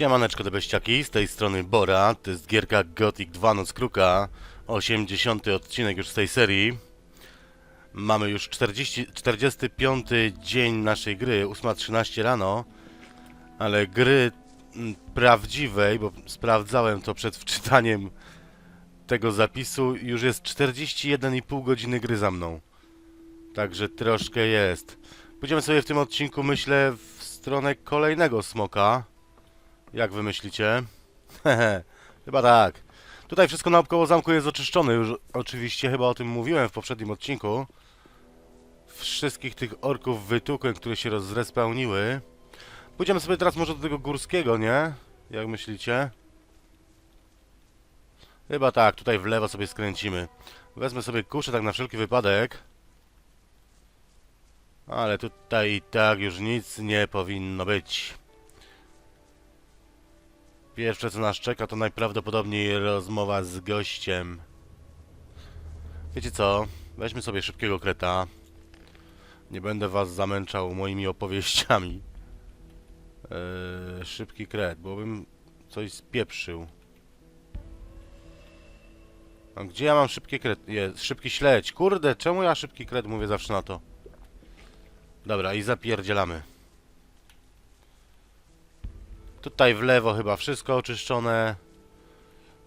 Siemaneczko te beściaki, z tej strony Bora, to jest gierka Gothic 2 Noc Kruka, 80 odcinek już z tej serii. Mamy już 40, 45 dzień naszej gry, 8.13 rano, ale gry prawdziwej, bo sprawdzałem to przed wczytaniem tego zapisu, już jest 41,5 godziny gry za mną. Także troszkę jest. Pójdziemy sobie w tym odcinku, myślę, w stronę kolejnego smoka. Jak wy myślicie? Chyba tak. Tutaj wszystko naokoło zamku jest oczyszczone już, oczywiście, chyba o tym mówiłem w poprzednim odcinku. Wszystkich tych orków wytukłem, które się rozrespawniły. Pójdziemy sobie teraz może do tego górskiego, nie? Jak myślicie? Chyba tak, tutaj w lewo sobie skręcimy. Wezmę sobie kuszę tak na wszelki wypadek. Ale tutaj i tak już nic nie powinno być. Pierwsze co nas czeka to najprawdopodobniej rozmowa z gościem. Wiecie co? Weźmy sobie szybkiego kreta. Nie będę was zamęczał moimi opowieściami. Eee, szybki kret, bo bym coś spieprzył. A gdzie ja mam szybki kret? Jest, szybki śledź. Kurde, czemu ja szybki kret mówię zawsze na to? Dobra, i zapierdzielamy. Tutaj w lewo chyba wszystko oczyszczone.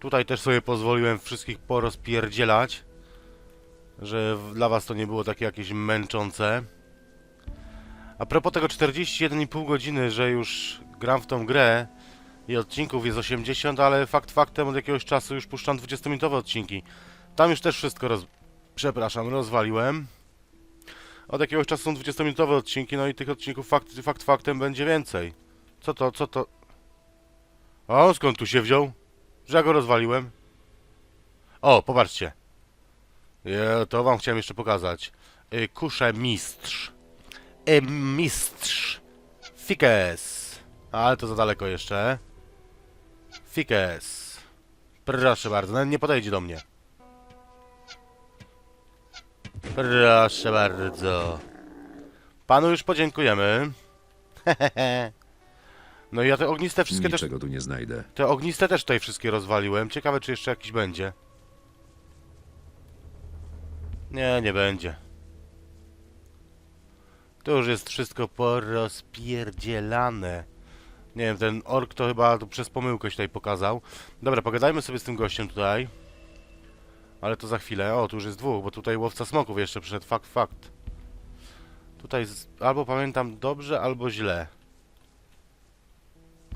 Tutaj też sobie pozwoliłem wszystkich porozpierdzielać. Że dla was to nie było takie jakieś męczące. A propos tego 41,5 godziny, że już gram w tą grę i odcinków jest 80, ale fakt faktem od jakiegoś czasu już puszczam 20-minutowe odcinki. Tam już też wszystko roz... Przepraszam, rozwaliłem. Od jakiegoś czasu są 20-minutowe odcinki, no i tych odcinków fakt, fakt faktem będzie więcej. Co to, co to? On skąd tu się wziął? Że ja go rozwaliłem? O, popatrzcie. Ja, to wam chciałem jeszcze pokazać. Y, Kusze mistrz. Y, mistrz. Fikes. Ale to za daleko jeszcze. Fikes. Proszę bardzo, nawet nie podejdzie do mnie. Proszę bardzo. Panu już podziękujemy. No i ja te ogniste wszystkie też, Niczego tu nie znajdę. te ogniste też tutaj wszystkie rozwaliłem. Ciekawe czy jeszcze jakiś będzie. Nie, nie będzie. To już jest wszystko porozpierdzielane. Nie wiem, ten ork to chyba tu przez pomyłkę się tutaj pokazał. Dobra, pogadajmy sobie z tym gościem tutaj. Ale to za chwilę. O, tu już jest dwóch, bo tutaj łowca smoków jeszcze przyszedł. Fakt, fakt. Tutaj z... albo pamiętam dobrze, albo źle.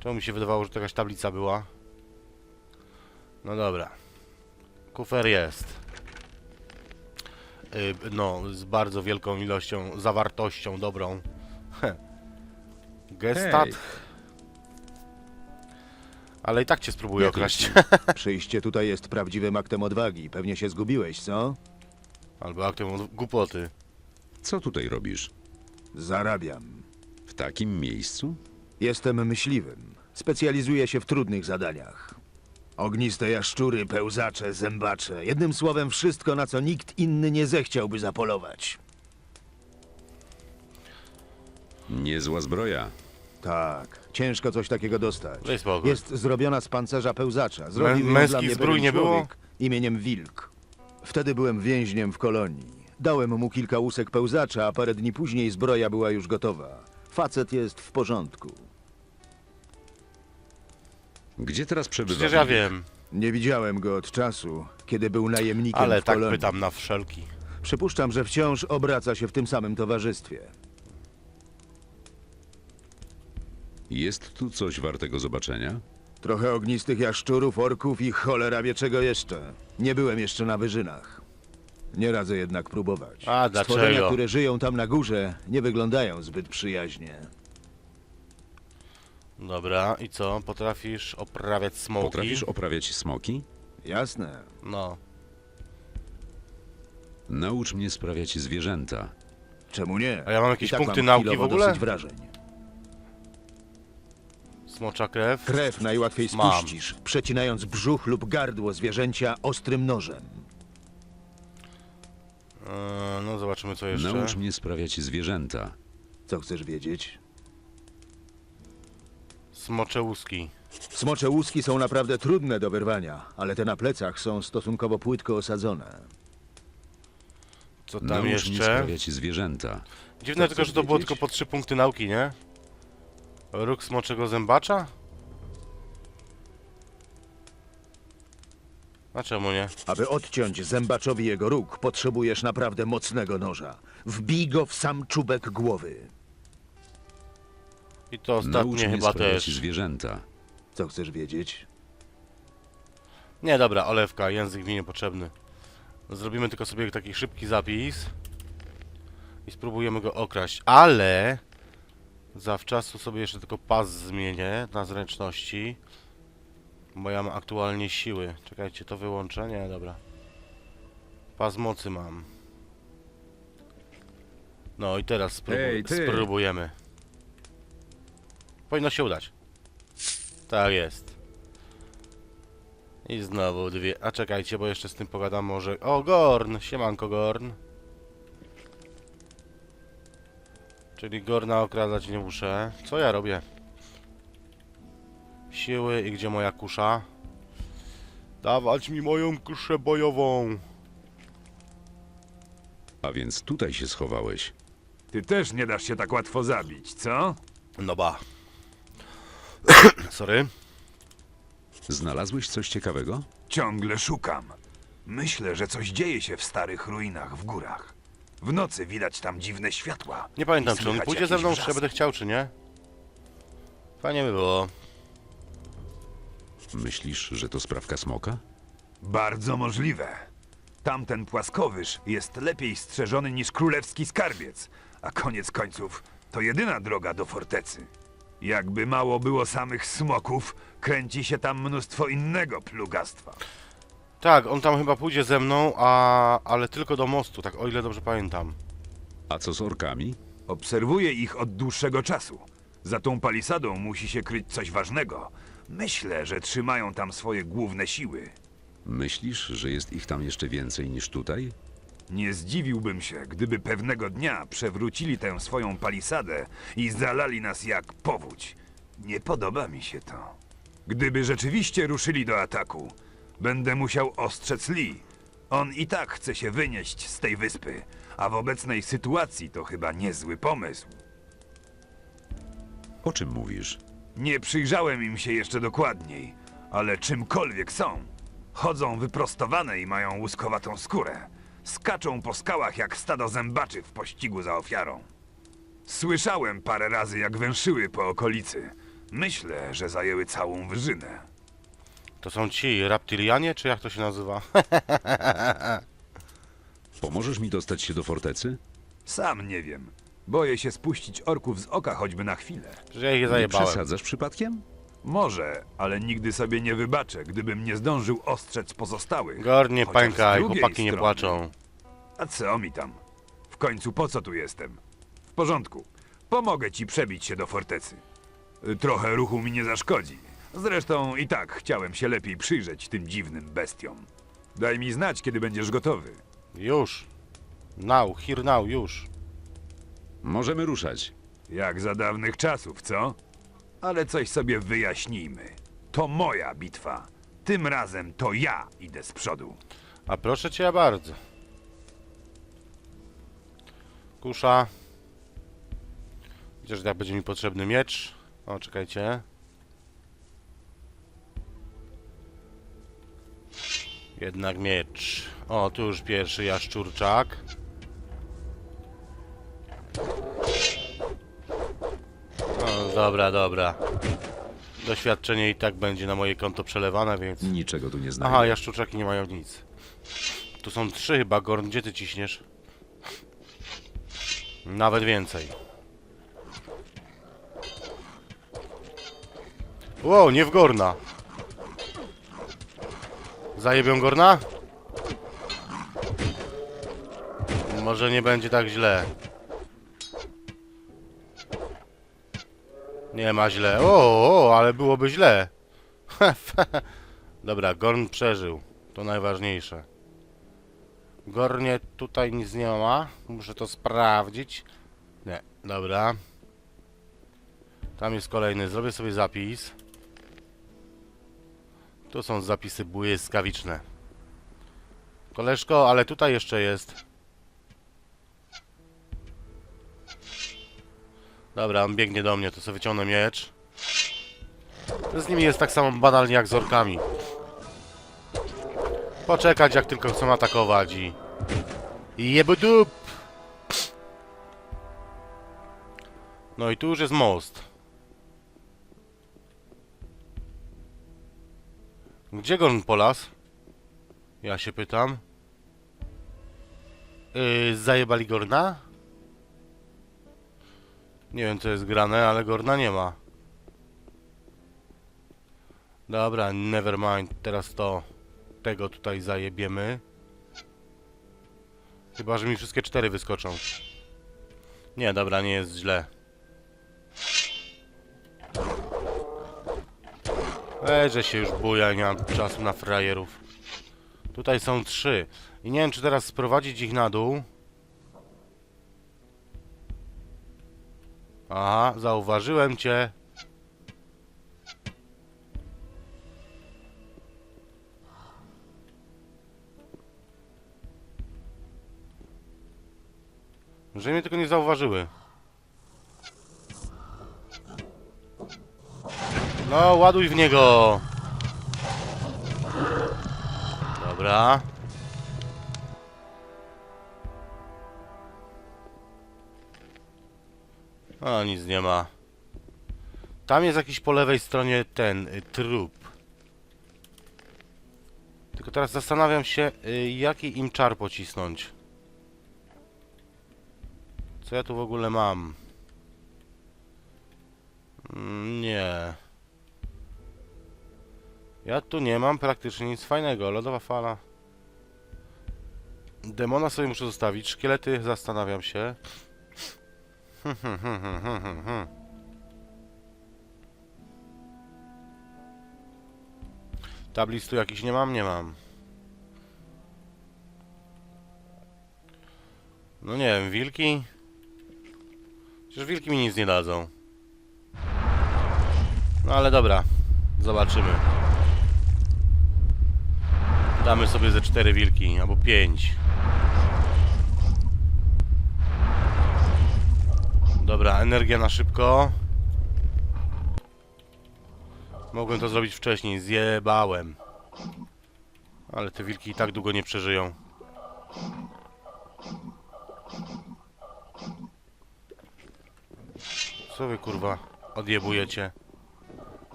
Czemu mi się wydawało, że to jakaś tablica była? No dobra. Kufer jest. Y, no, z bardzo wielką ilością, zawartością dobrą. Gestat. Hej. Ale i tak cię spróbuję Jak okraść. Przyjście tutaj jest prawdziwym aktem odwagi. Pewnie się zgubiłeś, co? Albo aktem od głupoty. Co tutaj robisz? Zarabiam. W takim miejscu? Jestem myśliwym. Specjalizuję się w trudnych zadaniach. Ogniste jaszczury, pełzacze, zębacze. Jednym słowem wszystko, na co nikt inny nie zechciałby zapolować. Niezła zbroja. Tak, ciężko coś takiego dostać. Daj spokój. Jest zrobiona z pancerza pełzacza. Zrobił Mę- ją męskich dla mnie zbrój pewien nie było? człowiek imieniem Wilk. Wtedy byłem więźniem w kolonii. Dałem mu kilka łusek pełzacza, a parę dni później zbroja była już gotowa. Facet jest w porządku. Gdzie teraz przebywa? Przecież ja wiem, Nie widziałem go od czasu, kiedy był najemnikiem ale w tak kolonii. pytam na wszelki. Przypuszczam, że wciąż obraca się w tym samym towarzystwie. Jest tu coś wartego zobaczenia? Trochę ognistych jaszczurów, orków i cholera wie czego jeszcze. Nie byłem jeszcze na wyżynach. Nie radzę jednak próbować. A, Stworzenia, dlaczego? które żyją tam na górze, nie wyglądają zbyt przyjaźnie. Dobra, i co? Potrafisz oprawiać smoki? Potrafisz oprawiać smoki? Jasne. No. Naucz mnie sprawiać zwierzęta. Czemu nie? A ja mam jakieś I tak punkty mam nauki w chwilowo ogóle? dosyć wrażeń. Smocza krew. Krew najłatwiej Mam. spuścisz, przecinając brzuch lub gardło zwierzęcia ostrym nożem. Eee, no zobaczymy co jeszcze. Naucz mnie sprawiać zwierzęta. Co chcesz wiedzieć? Smocze łuski. Smocze łuski są naprawdę trudne do wyrwania, ale te na plecach są stosunkowo płytko osadzone. Co tam Naucz jeszcze? sprawiać zwierzęta. Dziwne tylko, że to było wiedzieć? tylko po trzy punkty nauki, nie? Róg smoczego zębacza? A czemu nie? Aby odciąć zębaczowi jego róg, potrzebujesz naprawdę mocnego noża. Wbij go w sam czubek głowy. I to Naucz ostatnie mnie chyba sprawiać też. zwierzęta. Co chcesz wiedzieć? Nie, dobra, olewka, język mi niepotrzebny. Zrobimy tylko sobie taki szybki zapis. I spróbujemy go okraść, ale... Zawczasu sobie jeszcze tylko pas zmienię na zręczności. Bo ja mam aktualnie siły. Czekajcie, to wyłączę? Nie, dobra. Pas mocy mam. No i teraz spróbuj, Ej, ty! spróbujemy. Powinno się udać. Tak jest. I znowu dwie. A czekajcie, bo jeszcze z tym pogadam może. O, Gorn! Siemanko, Gorn. Czyli Gorna okradać nie muszę. Co ja robię? Siły i gdzie moja kusza? Dawać mi moją kuszę bojową. A więc tutaj się schowałeś. Ty też nie dasz się tak łatwo zabić, co? No ba. Sorry. Znalazłeś coś ciekawego? Ciągle szukam. Myślę, że coś dzieje się w starych ruinach w górach. W nocy widać tam dziwne światła. Nie pamiętam, I czy on słychać pójdzie ze mną, czy ja będę chciał, czy nie. Fajnie by było. Myślisz, że to sprawka smoka? Bardzo możliwe. Tamten płaskowyż jest lepiej strzeżony niż królewski skarbiec, a koniec końców to jedyna droga do fortecy. Jakby mało było samych smoków, kręci się tam mnóstwo innego plugastwa. Tak, on tam chyba pójdzie ze mną, a... ale tylko do mostu, tak o ile dobrze pamiętam. A co z orkami? Obserwuję ich od dłuższego czasu. Za tą palisadą musi się kryć coś ważnego. Myślę, że trzymają tam swoje główne siły. Myślisz, że jest ich tam jeszcze więcej niż tutaj? Nie zdziwiłbym się, gdyby pewnego dnia przewrócili tę swoją palisadę i zalali nas jak powódź. Nie podoba mi się to. Gdyby rzeczywiście ruszyli do ataku, będę musiał ostrzec Lee. On i tak chce się wynieść z tej wyspy, a w obecnej sytuacji to chyba niezły pomysł. O czym mówisz? Nie przyjrzałem im się jeszcze dokładniej, ale czymkolwiek są, chodzą wyprostowane i mają łuskowatą skórę. Skaczą po skałach jak stado zębaczy w pościgu za ofiarą. Słyszałem parę razy, jak węszyły po okolicy. Myślę, że zajęły całą wyżynę. To są ci reptilianie, czy jak to się nazywa? Pomożesz mi dostać się do fortecy? Sam nie wiem. Boję się spuścić orków z oka choćby na chwilę. Że ja ich Nie zajebałem. przesadzasz przypadkiem? Może, ale nigdy sobie nie wybaczę, gdybym nie zdążył ostrzec pozostałych. Gornie Chociaż z drugiej chłopaki nie strony- płaczą. A co mi tam? W końcu po co tu jestem? W porządku. Pomogę ci przebić się do fortecy. Y, Trochę ruchu mi nie zaszkodzi. Zresztą i tak chciałem się lepiej przyjrzeć tym dziwnym bestiom. Daj mi znać, kiedy będziesz gotowy. Już. Now, here now, już. Możemy ruszać. Jak za dawnych czasów, co? Ale coś sobie wyjaśnijmy. To moja bitwa. Tym razem to ja idę z przodu. A proszę cię bardzo. Kusza. Chociaż tak będzie mi potrzebny miecz. O, czekajcie. Jednak miecz. O, tu już pierwszy jaszczurczak. O, dobra, dobra. Doświadczenie i tak będzie na moje konto przelewane, więc... Niczego tu nie znajdę. Aha, jaszczurczaki nie mają nic. Tu są trzy chyba, Gorn, gdzie ty ciśniesz? Nawet więcej. Wow, nie w Gorna. Zajebią Gorna? Może nie będzie tak źle. Nie ma źle. O, o ale byłoby źle. Dobra, Gorn przeżył. To najważniejsze. Gornie tutaj nic nie ma. Muszę to sprawdzić. Nie, dobra. Tam jest kolejny. Zrobię sobie zapis. Tu są zapisy błyskawiczne. Koleżko, ale tutaj jeszcze jest. Dobra, on biegnie do mnie, to sobie wyciągnę miecz. Z nimi jest tak samo banalnie jak z orkami. Poczekać jak tylko chcą atakować i... Jebudup! No i tu już jest most. Gdzie Gorn Polas? Ja się pytam. Yy, zajebali Gorna? Nie wiem co jest grane, ale Gorna nie ma. Dobra, never mind. Teraz to tego tutaj zajebiemy. Chyba, że mi wszystkie cztery wyskoczą. Nie, dobra, nie jest źle. Ej, że się już buja, nie mam czasu na frajerów. Tutaj są trzy. I nie wiem, czy teraz sprowadzić ich na dół. Aha, zauważyłem cię. Że mnie tylko nie zauważyły. No, ładuj w niego. Dobra. O, nic nie ma. Tam jest jakiś po lewej stronie ten y, trup. Tylko teraz zastanawiam się, y, jaki im czar pocisnąć. Co ja tu w ogóle mam? Mm, Nie. Ja tu nie mam praktycznie nic fajnego. Lodowa fala. Demona sobie muszę zostawić. Szkielety zastanawiam się. Tablic tu jakiś nie mam? Nie mam. No nie wiem, wilki? Przecież wilki mi nic nie dadzą. No ale dobra. Zobaczymy. Damy sobie ze cztery wilki, albo pięć. Dobra, energia na szybko. Mogłem to zrobić wcześniej, zjebałem. Ale te wilki i tak długo nie przeżyją. Co wy kurwa odjebujecie?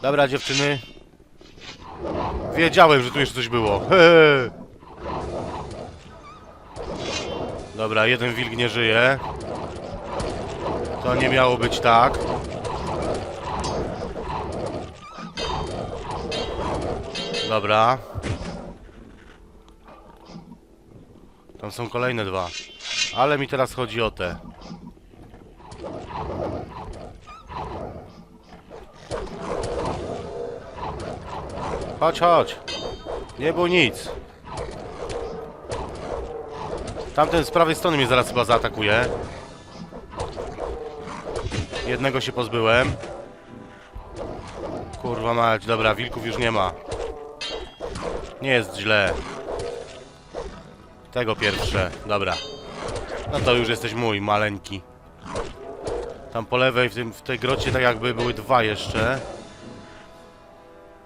Dobra dziewczyny, Wiedziałem, że tu jeszcze coś było. Dobra, jeden wilk nie żyje. To nie miało być tak. Dobra. Tam są kolejne dwa. Ale mi teraz chodzi o te. Chodź, chodź. Nie było nic. Tamten z prawej strony mnie zaraz chyba zaatakuje. Jednego się pozbyłem. Kurwa mać, dobra, wilków już nie ma. Nie jest źle. Tego pierwsze, dobra. No to już jesteś mój, maleńki. Tam po lewej, w, tym, w tej grocie tak jakby były dwa jeszcze.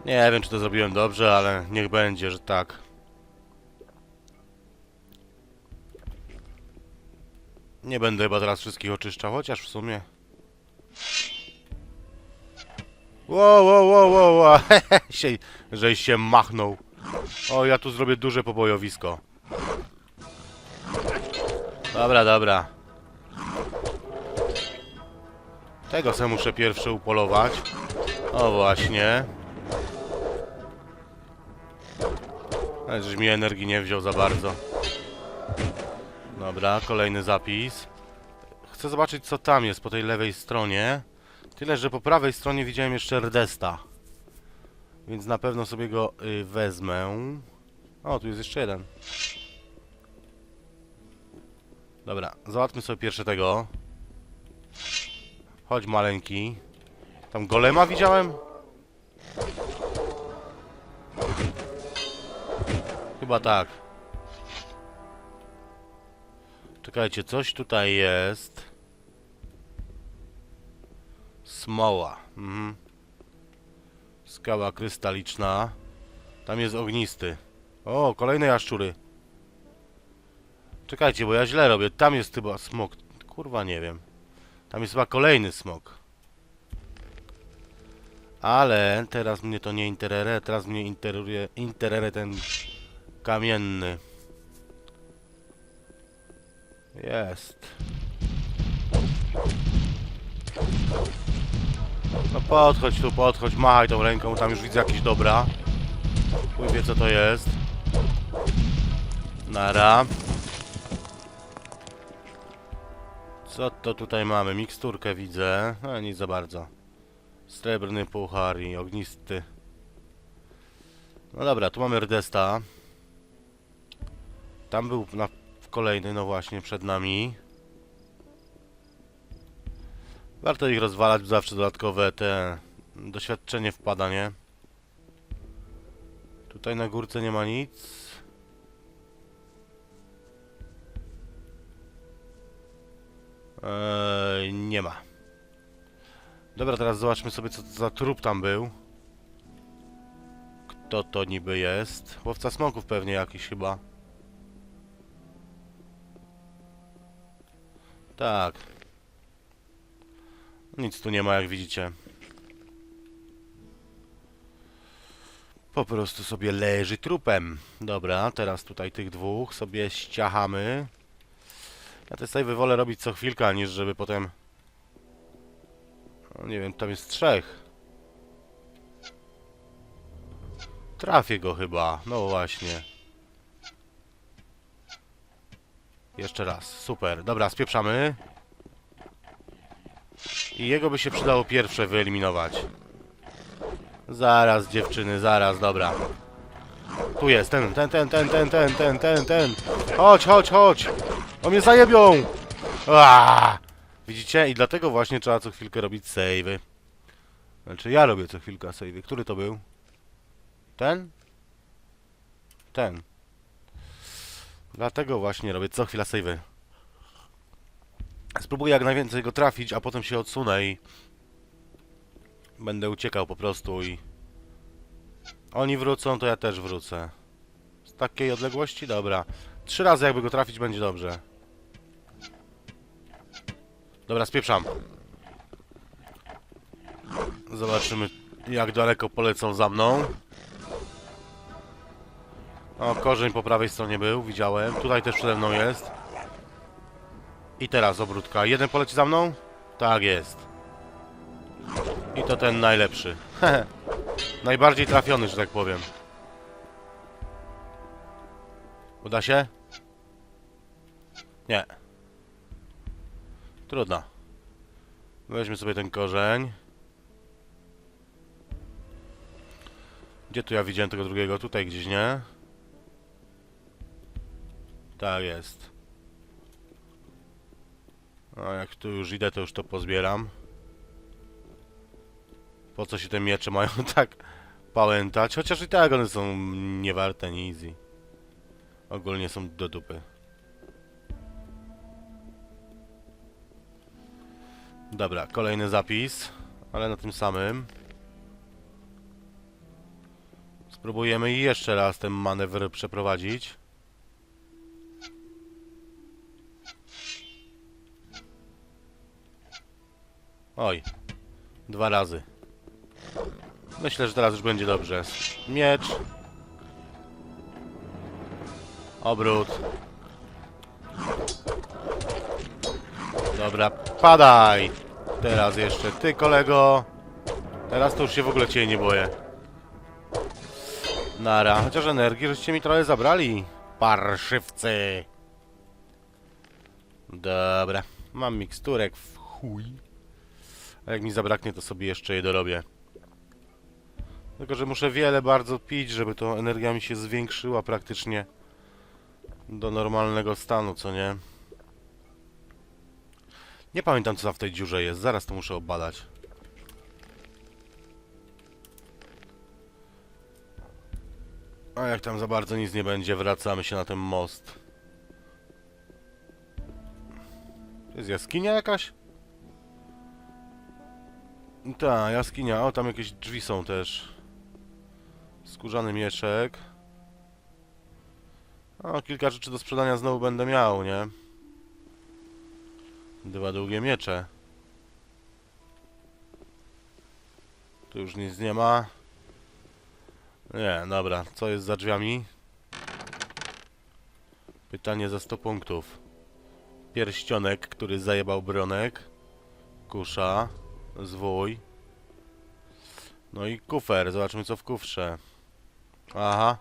Nie wiem, czy to zrobiłem dobrze, ale niech będzie, że tak. Nie będę chyba teraz wszystkich oczyszczał, chociaż w sumie... Wow, wow, wow, wow, wow. się, żeś się machnął. O, ja tu zrobię duże pobojowisko. Dobra, dobra. Tego se muszę pierwsze upolować. O, właśnie. Ale mi energii nie wziął za bardzo. Dobra, kolejny zapis. Chcę zobaczyć co tam jest po tej lewej stronie. Tyle, że po prawej stronie widziałem jeszcze Rdesta. Więc na pewno sobie go y, wezmę. O, tu jest jeszcze jeden. Dobra, załatwmy sobie pierwsze tego. Chodź maleńki. Tam golema widziałem? Chyba tak. Czekajcie, coś tutaj jest. Smoła. Mhm. Skała krystaliczna. Tam jest ognisty. O, kolejne jaszczury. Czekajcie, bo ja źle robię. Tam jest chyba smok. Kurwa, nie wiem. Tam jest chyba kolejny smok. Ale teraz mnie to nie interesuje. Teraz mnie interesuje, interesuje ten kamienny. Jest. No podchodź tu, podchodź, machaj tą ręką, tam już widzę jakieś dobra. Chuj wie co to jest. Nara. Co to tutaj mamy? Miksturkę widzę. A nic za bardzo. Srebrny puchar i ognisty. No dobra, tu mamy Rdesta. Tam był na kolejny, no właśnie, przed nami. Warto ich rozwalać, bo zawsze dodatkowe te doświadczenie wpada, nie? Tutaj na górce nie ma nic. Eee, nie ma. Dobra, teraz zobaczmy sobie, co za trup tam był. Kto to niby jest? Łowca smoków pewnie jakiś chyba. Tak. Nic tu nie ma, jak widzicie. Po prostu sobie leży trupem. Dobra, teraz tutaj tych dwóch sobie ściachamy. Ja te save wolę robić co chwilkę, niż żeby potem... No nie wiem, tam jest trzech. Trafię go chyba, no właśnie. Jeszcze raz, super. Dobra, spieprzamy. I jego by się przydało pierwsze wyeliminować. Zaraz, dziewczyny, zaraz, dobra. Tu jest, ten, ten, ten, ten, ten, ten, ten, ten, ten. Chodź, chodź, chodź. O mnie zajebią. Aaaa! Widzicie? I dlatego właśnie trzeba co chwilkę robić save'y. Znaczy ja robię co chwilkę save'y. Który to był? Ten? Ten. Dlatego właśnie robię co chwila save'y. Spróbuję jak najwięcej go trafić, a potem się odsunę i... Będę uciekał po prostu i... Oni wrócą, to ja też wrócę. Z takiej odległości? Dobra. Trzy razy jakby go trafić będzie dobrze. Dobra, spieprzam. Zobaczymy jak daleko polecą za mną. O, korzeń po prawej stronie był, widziałem. Tutaj też przede mną jest. I teraz obrótka. Jeden poleci za mną? Tak jest. I to ten najlepszy. Najbardziej trafiony, że tak powiem. Uda się? Nie. Trudno. Weźmy sobie ten korzeń. Gdzie tu ja widziałem tego drugiego? Tutaj gdzieś, nie? Tak jest. A jak tu już idę, to już to pozbieram. Po co się te miecze mają tak pałętać? Chociaż i tak one są niewarte nic. i Ogólnie są do dupy. Dobra, kolejny zapis, ale na tym samym. Spróbujemy jeszcze raz ten manewr przeprowadzić. Oj, dwa razy. Myślę, że teraz już będzie dobrze. Miecz. Obrót. Dobra, padaj! Teraz jeszcze ty, kolego. Teraz to już się w ogóle cię nie boję. Nara, chociaż energii żeście mi trochę zabrali. Parszywcy. Dobra, mam miksturek w chuj. A jak mi zabraknie, to sobie jeszcze je dorobię. Tylko, że muszę wiele bardzo pić, żeby to energia mi się zwiększyła praktycznie do normalnego stanu, co nie? Nie pamiętam, co w tej dziurze jest. Zaraz to muszę obadać. A jak tam za bardzo nic nie będzie, wracamy się na ten most. To jest jaskinia jakaś? Ta, jaskinia. O, tam jakieś drzwi są też. Skórzany mieszek. O, kilka rzeczy do sprzedania znowu będę miał, nie? Dwa długie miecze. Tu już nic nie ma. Nie, dobra. Co jest za drzwiami? Pytanie za 100 punktów. Pierścionek, który zajebał bronek. Kusza. Zwój. No i kufer. Zobaczmy co w kufrze. Aha.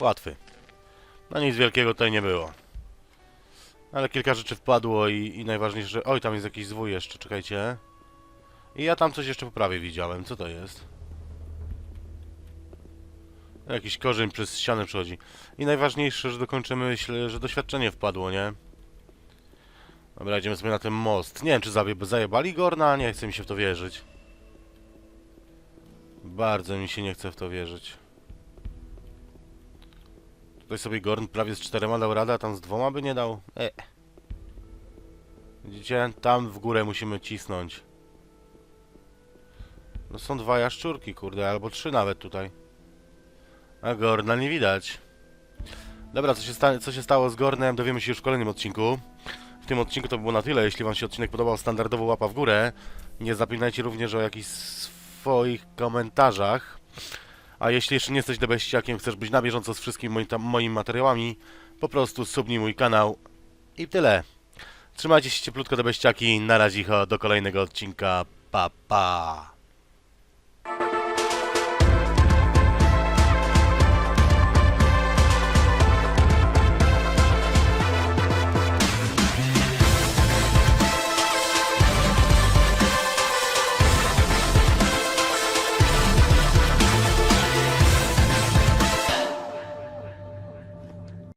Łatwy. No nic wielkiego tutaj nie było. Ale kilka rzeczy wpadło i, i najważniejsze, że... Oj, tam jest jakiś zwój jeszcze, czekajcie. I ja tam coś jeszcze po prawie widziałem. Co to jest? Jakiś korzeń przez ścianę przechodzi. I najważniejsze, że dokończymy, myślę, że doświadczenie wpadło, nie? Dobra, idziemy sobie na ten most. Nie wiem, czy zaje- zajebali Gorna? Nie chce mi się w to wierzyć. Bardzo mi się nie chce w to wierzyć. Tutaj sobie Gorn prawie z czterema dał radę, a tam z dwoma by nie dał. E. Widzicie? Tam w górę musimy cisnąć. No są dwa jaszczurki, kurde, albo trzy nawet tutaj. A Gorna nie widać. Dobra, co się, co się stało z Gornem, dowiemy się już w kolejnym odcinku. W tym odcinku to było na tyle. Jeśli Wam się odcinek podobał, standardowo łapa w górę. Nie zapominajcie również o jakichś swoich komentarzach. A jeśli jeszcze nie jesteś debeściakiem, chcesz być na bieżąco z wszystkimi moimi materiałami, po subnij mój kanał i tyle. Trzymajcie się cieplutko debeściaki, na razie do kolejnego odcinka, pa pa!